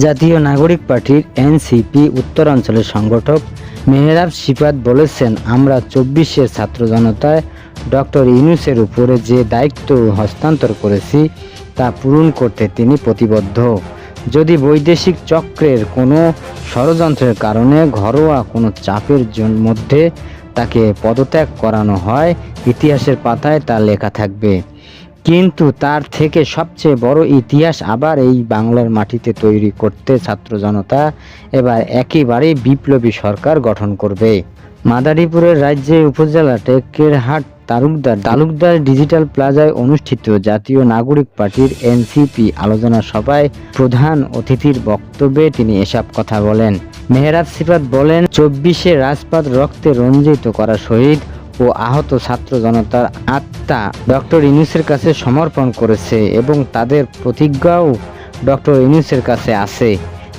জাতীয় নাগরিক পার্টির এনসিপি উত্তরাঞ্চলের সংগঠক মেহরাব সিফাত বলেছেন, আমরা চব্বিশের ছাত্র জনতায় ডক্টর ইউনুসের উপরে যে দায়িত্ব হস্তান্তর করেছি, তা পূরণ করতে তিনি প্রতিবদ্ধ। যদি বৈদেশিক চক্রের কোনো ষড়যন্ত্রের কারণে ঘরোয়া কোনো চাপের মধ্যে তাকে পদত্যাগ করানো হয়, ইতিহাসের পাতায় তা লেখা থাকবে। কিন্তু তার থেকে সবচেয়ে বড় ইতিহাস আবার এই বাংলার মাটিতে তৈরি করতে ছাত্র জনতা এবার একেবারেই বিপ্লবী সরকার গঠন করবে। মাদারীপুরের রাজ্যে উপজেলা টেকেরহাট তালুকদার তালুকদার ডিজিটাল প্লাজায় অনুষ্ঠিত জাতীয় নাগরিক পার্টির এনসিপি আলোচনা সভায় প্রধান অতিথির বক্তব্যে তিনি এসব কথা বলেন। মেহরাব সিফাত বলেন, চব্বিশে রাজপাত রক্তে রঞ্জিত করা শহীদ ও আহত ছাত্র জনতার আত্মা ডক্টর ইউনুসের কাছে সমর্পণ করেছে এবং তাদের প্রতিজ্ঞাও ডক্টর ইউনুসের কাছে আছে।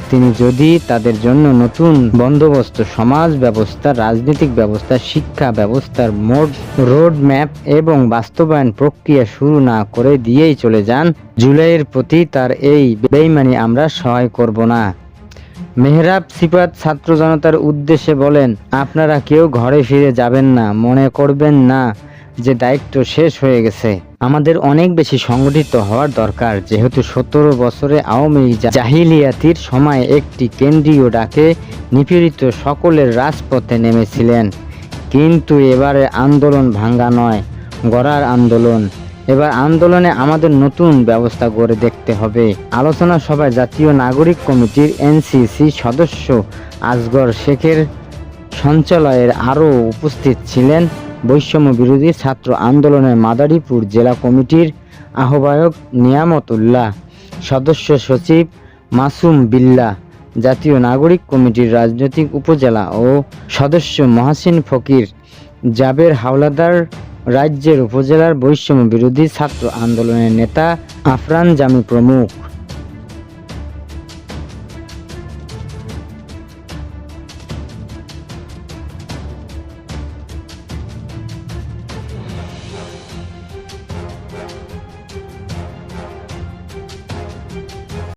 তিনি যদি তাদের জন্য নতুন বন্দোবস্ত, সমাজ ব্যবস্থা, রাজনৈতিক ব্যবস্থা, শিক্ষা ব্যবস্থার মোড রোড ম্যাপ এবং বাস্তবায়ন প্রক্রিয়া শুরু না করে দিয়েই চলে যান, জুলাইয়ের প্রতি তার এই বেইমানি আমরা সহায় করব না। মেহরাব সিপাত ছাত্র জনতার উদ্দেশ্যে বলেন, আপনারা কেউ ঘরে ফিরে যাবেন না, মনে করবেন না যে দায়িত্ব শেষ হয়ে গেছে। আমাদের অনেক বেশি সংগঠিত হওয়ার দরকার। যেহেতু সতেরো বছরে আওয়ামী জাহিলিয়াতির সময় একটি কেন্দ্রীয় ডাকে নিপীড়িত সকলের রাজপথে নেমেছিলেন। কিন্তু এবারে আন্দোলন ভাঙ্গা নয়, গড়ার আন্দোলন। এবার আন্দোলনে আমাদের নতুন ব্যবস্থা গড়ে দেখতে হবে। আলোচনা সভায় জাতীয় নাগরিক কমিটির এনসিসি সদস্য আসগর শেখের সঞ্চালয়ের আরও উপস্থিত ছিলেন। বৈষম্য বিরোধী ছাত্র আন্দোলনের মাদারীপুর জেলা কমিটির আহ্বায়ক নিয়ামতুল্লাহ, সদস্য সচিব মাসুম বিল্লা, জাতীয় নাগরিক কমিটির রাজনৈতিক উপজেলা ও সদস্য মহাসিন ফকির, জাবের হাওলাদার রাজ্যের উপজেলার বৈষম্য বিরোধী ছাত্র আন্দোলনের নেতা আফরান জামি প্রমুখ।